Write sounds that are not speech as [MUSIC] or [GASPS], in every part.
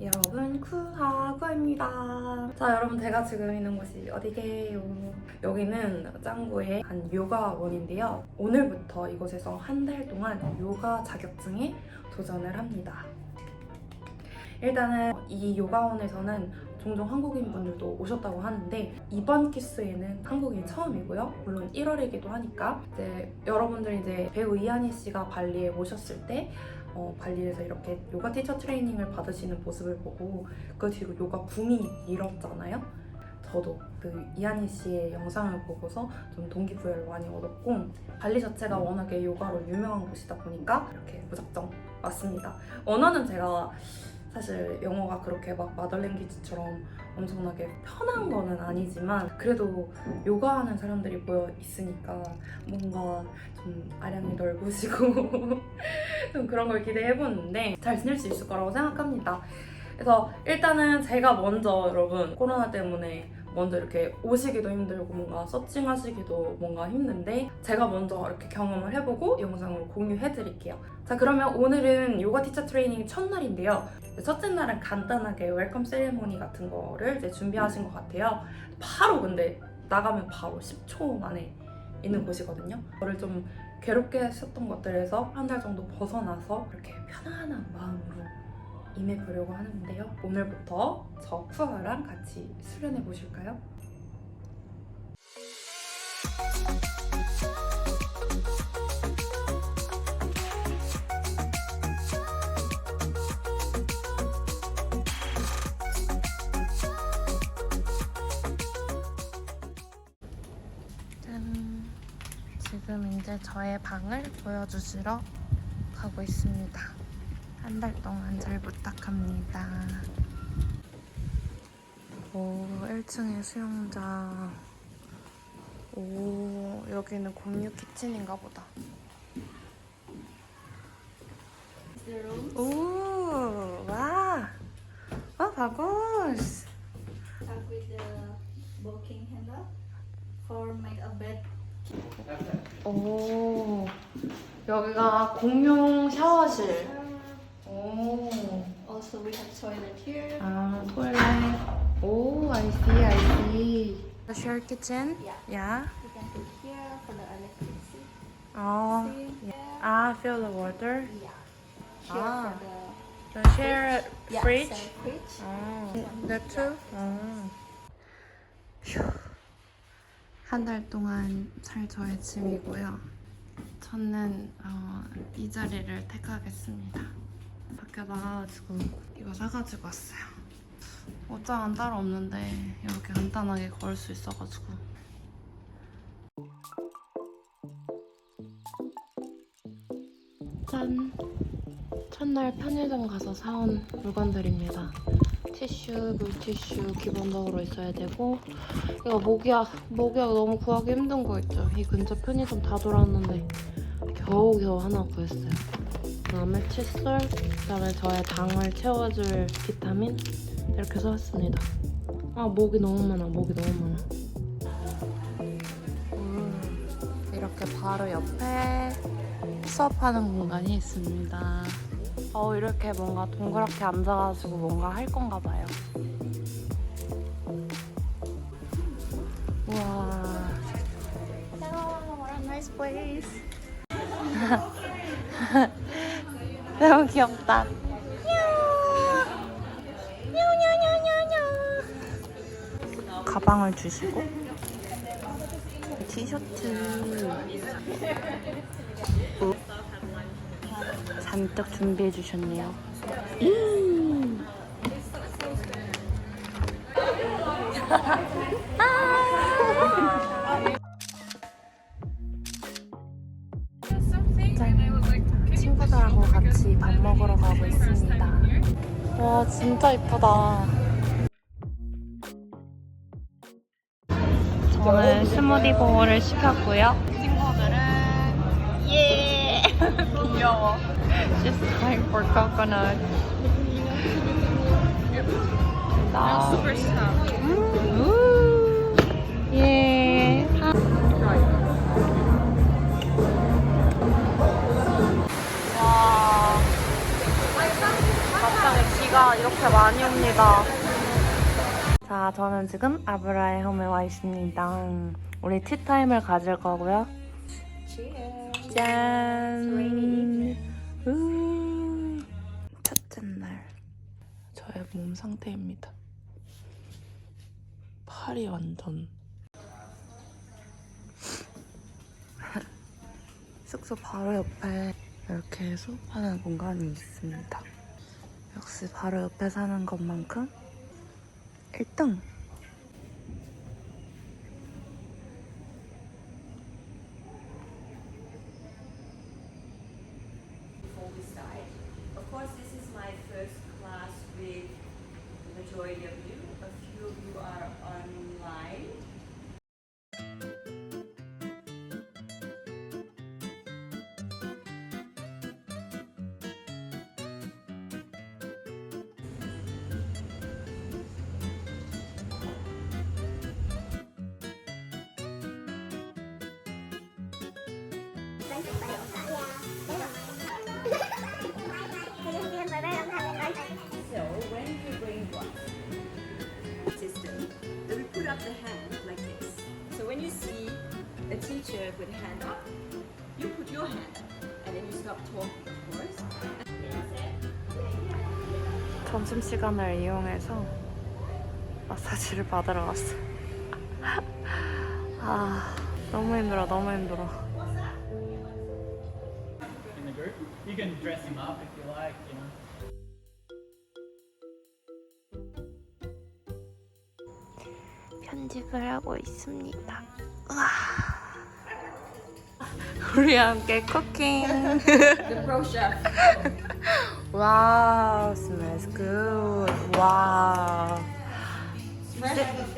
여러분 쿠하구입니다. 자 여러분 제가 지금 있는 곳이 어디게요? 여기는 짱구의 한 요가원인데요. 오늘부터 이곳에서 한 달 동안 요가 자격증에 도전을 합니다. 일단은 이 요가원에서는 종종 한국인 분들도 오셨다고 하는데 이번 키스에는 한국인 처음이고요. 물론 1월이기도 하니까 이제 여러분들 이제 배우 이한희 씨가 발리에 오셨을 때 어, 발리에서 이렇게 요가 티처 트레이닝을 받으시는 모습을 보고 그 뒤로 요가 붐이 일었잖아요. 저도 그 이한희 씨의 영상을 보고서 좀 동기부여를 많이 얻었고 발리 자체가 워낙에 요가로 유명한 곳이다 보니까 이렇게 무작정 왔습니다. 언어는 제가 사실 영어가 그렇게 막 마더랭귀지처럼 엄청나게 편한 거는 아니지만 그래도 요가하는 사람들이 모여 있으니까 뭔가 좀 아량이 넓으시고 [LAUGHS] 좀 그런 걸 기대해보는데 잘 지낼 수 있을 거라고 생각합니다. 그래서 일단은 제가 먼저 여러분 코로나 때문에 먼저 이렇게 오시기도 힘들고 뭔가 서칭하시기도 뭔가 힘든데 제가 먼저 이렇게 경험을 해보고 영상으로 공유해드릴게요. 자 그러면 오늘은 요가 티처 트레이닝 첫날인데요. 첫째 날은 간단하게 웰컴 세리머니 같은 거를 이제 준비하신 것 같아요. 바로 근데 나가면 바로 10초 만에 있는 곳이거든요. 저를 좀 괴롭게 했었던 것들에서 한 달 정도 벗어나서 이렇게 편안한 마음으로 임해보려고 하는데요. 오늘부터 저 쿠아랑 같이 수련해 보실까요? 짠. 지금 이제 저의 방을 보여주시러 가고 있습니다. 한 달 동안 잘 부탁합니다. 오, 1층에 수영장. 오, 여기는 공유 키친인가 보다. 오, 와. a bed 오, 여기가 공용 샤워실. 오. also we have toilet here 아, 토일렛. 오, I see, I see. The share kitchen? Yeah. Yeah. you can put here for the electricity 어. See? Ah, fill the water. yeah here Ah. for the The share yeah, fridge? fridge 어. That too? 어. 휴. 한달 동안 살 저의 짐이고요. 저는 어, 이 자리를 택하겠습니다. 밖에 나가가지고 이거 사가지고 왔어요. 옷장은 따로 없는데 이렇게 간단하게 걸을 수 있어가지고 짠! 첫날 편의점 가서 사온 물건들입니다. 티슈, 물티슈 기본적으로 있어야 되고 이거 모기약, 모기약 너무 구하기 힘든 거 있죠? 이 근처 편의점 다 돌았는데 겨우겨우 하나 구했어요. 그다음에 칫솔, 그 다음에 저의 당을 채워줄 비타민 이렇게 사왔습니다. 아 목이 너무 많아, 목이 너무 많아. 음, 이렇게 바로 옆에 수업하는 공간이 있습니다. 어 이렇게 뭔가 동그랗게 앉아가지고 뭔가 할 건가 봐요. 우와. what a nice place. 너무 귀엽다. 가방을 주시고 티셔츠 잔뜩 준비해 주셨네요. 음. [LAUGHS] 와 진짜 이쁘다. 저는 스무디 보호를 시켰고요. 친구들은 예 귀여워. She's trying for coconut. 나 super stuff. 예. 비가 이렇게 많이 옵니다. 자, 저는 지금 아브라의 홈에 와 있습니다. 우리 티타임을 가질 거고요. 짠! 우. 첫째 날. 저의 몸 상태입니다. 팔이 완전. [LAUGHS] 숙소 바로 옆에 이렇게 수업하는 공간이 있습니다. 역시 바로 옆에 사는 것만큼 1등! before we start. Of course, this is my first class with the majority of you. A few of you are Course. 점심시간을 이용해서 마사지를 받으러 왔어요. 아, 너무 힘들어, 너무 힘들어. dress him up if you like, you know. 편집을 하고 있습니다. [LAUGHS] 우와. 우리 함께 쿠킹. The pro chef. [LAUGHS] wow, smells good. Wow.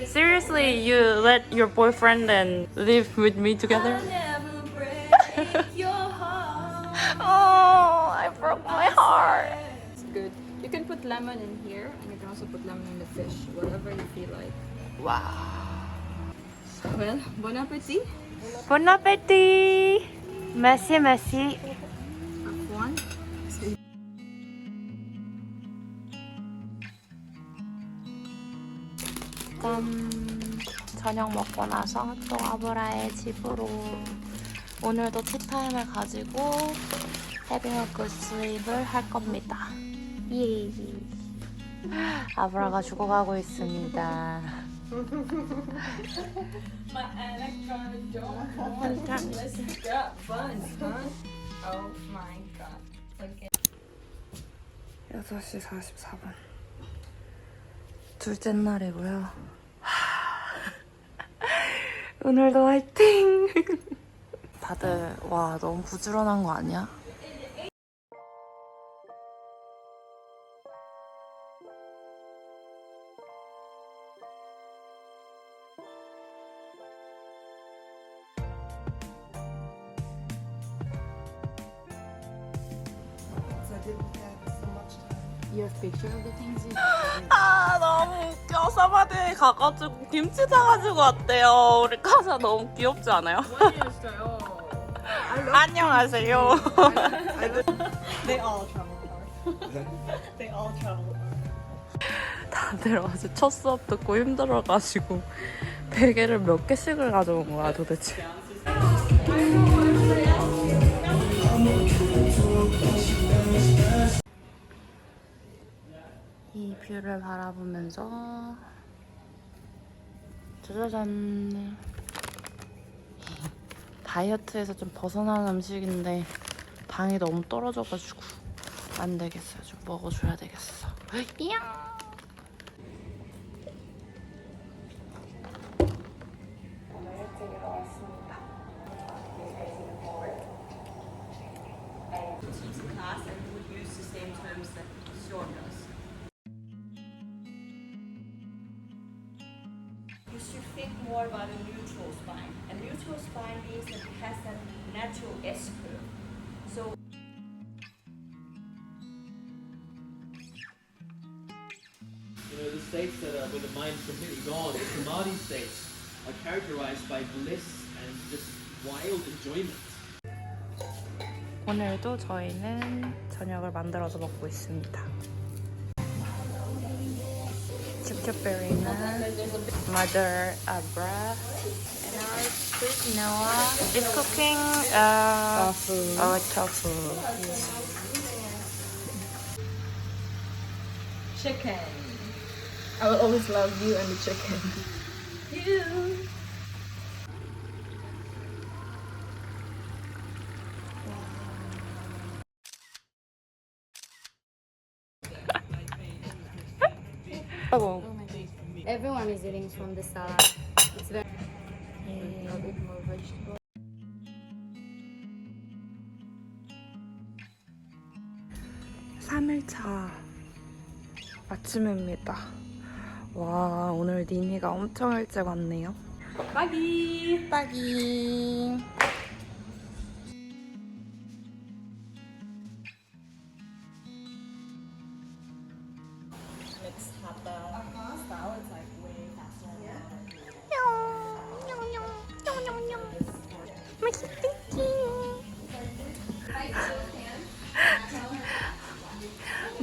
Seriously, you let your boyfriend and live with me together? Lemon in here, and you can also put lemon in the fish, whatever you feel like. Wow. Well, bon appetit. Bon appetit. Merci, merci. Have one. 짠. 저녁 먹고 나서 또 아브라의 집으로 오늘도 티타임을 가지고 a good sleep을 할 겁니다. 예. 아브라가 죽어가고 있습니다. My electronic dog. Let's got fun, huh? Oh my god. Okay. 6시 44분. 둘째 날이고요. 하, [LAUGHS] 오늘도 화이팅! [LAUGHS] 다들, 와, 너무 부지런한 거 아니야? You have picture of the things you [GASPS] 아, 너무 웃겨. 사바드에 가가지고 김치 사가지고 왔대요. 우리 카사 너무 귀엽지 않아요? [LAUGHS] 안녕하세요. They all travel hard. they all travel hard. 다들 어제 첫 수업 듣고 힘들어가지고 베개를 몇 개씩을 가져온 거야 도대체. 이 뷰를 바라보면서 짜자잔 다이어트에서 좀 벗어난 음식인데 당이 너무 떨어져가지고 안 되겠어요. 좀 먹어줘야 되겠어. 이양. You should think more about a neutral spine. A neutral spine means that it has a natural S curve. So You know, the states that are where the mind's completely gone, the samadhi states, are characterized by bliss and just wild enjoyment. 오늘도 저희는 저녁을 만들어서 먹고 있습니다. Kaperina, Mother Abra, and our sweet Noah is cooking uh, tofu. Oh, tofu. Chicken. I will always love you and the chicken. you. [LAUGHS] Oh. Everyone is eating from the salad. It's very. I'll eat more vegetables. 삼일차 아침입니다. 와, 오늘 니니가 엄청 일찍 왔네요. 빠기! 빠기!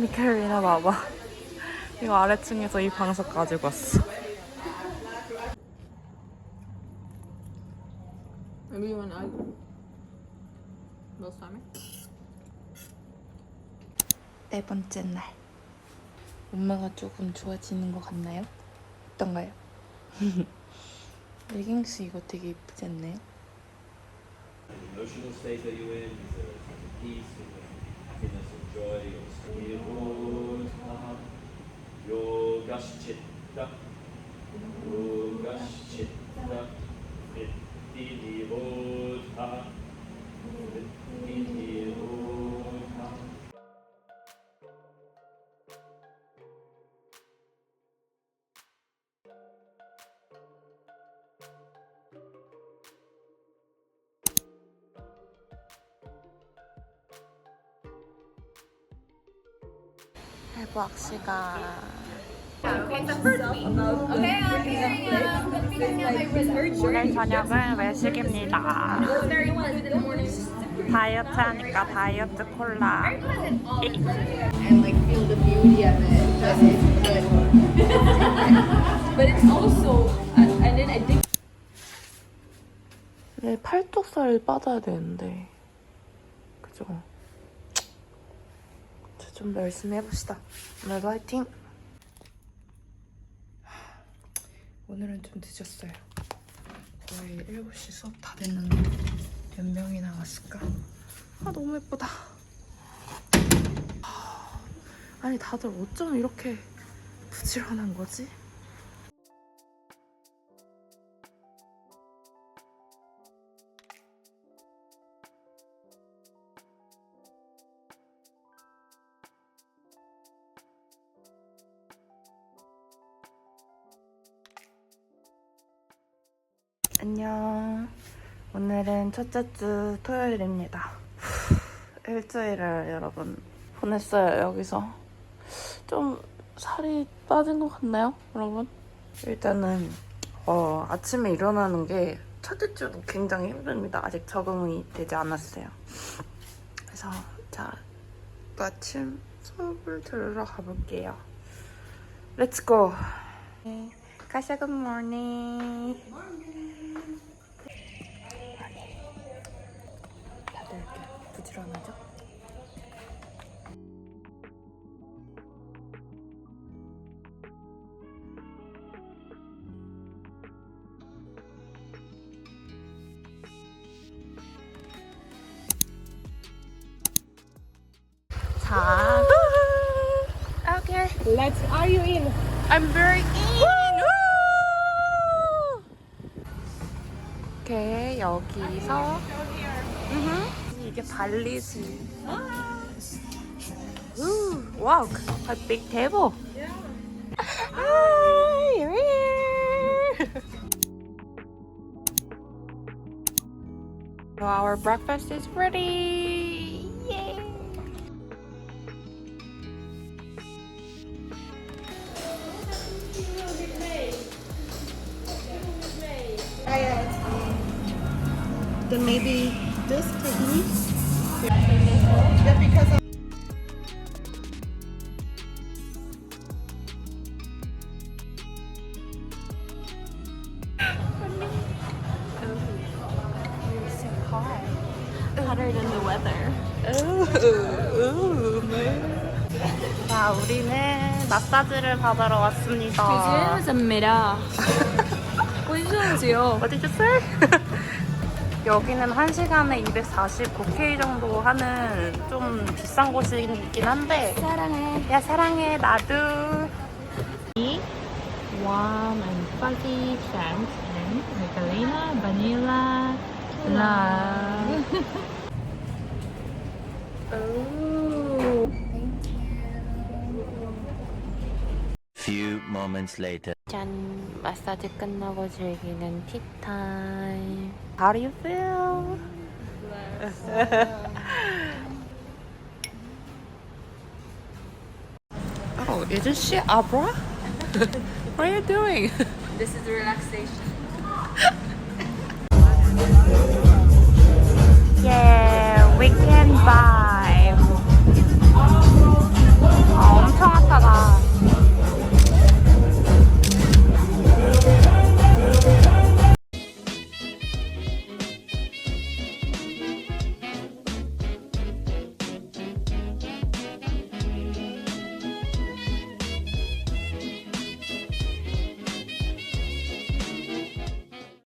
미카엘이나 봐봐. 이거 아래층에서 이 방석 가지고 왔어. Maybe you want to add balsamic? 네 번째 날. 엄마가 조금 좋아지는 것 같나요? 어떤가요? 레깅스 이거 되게 이쁘지 않나요? emotional state that you're in, is there a sense of peace, is there joyous Nirotha Yogaschitta Yogaschitta Vritti Nirotha 해부학 시간. 오늘 저녁은 외식입니다. 다이어트 하니까 다이어트 콜라. And like feel the beauty of it. But it's good. But it's also, uh, and then I think 네, 팔뚝살 빠져야 되는데. 그죠? 자, 좀더 열심히 해봅시다. 오늘도 화이팅! 오늘은 좀 늦었어요. 거의 7시 수업 다 됐는데 몇 명이 나왔을까? 아, 너무 예쁘다. 하, 아니, 다들 어쩜 이렇게 부지런한 거지? 첫째 주 토요일입니다. 후, 일주일을 여러분 보냈어요, 여기서. 좀 살이 빠진 것 같나요, 여러분? 일단은, 어, 아침에 일어나는 게 첫째 주도 굉장히 힘듭니다. 아직 적응이 되지 않았어요. 그래서, 자, 또 아침 수업을 들으러 가볼게요. 렛츠고! 가샤 굿모닝. 이렇게 부지런하죠? 자. Okay. let's. Are you in? I'm very in. 오케이 여기서 음흠. 이게 발리지. 우, wow, a big table. Hi, you're here. So our breakfast is ready. Hotter than the weather. [LAUGHS] 자, 우리는 마사지를 받으러 왔습니다. 감사합니다. 보여주세요. 어디 줬어요? 여기는 1시간에 249K 정도 하는 좀 비싼 곳이긴 한데 사랑해. 야 사랑해 나도 warm and fuzzy scent and Michelina Vanilla Love. [LAUGHS] Few moments later. 짠 마사지 끝나고 즐기는 티타임 How do you feel? oh, is she Abra? [LAUGHS] what are you doing? This is relaxation.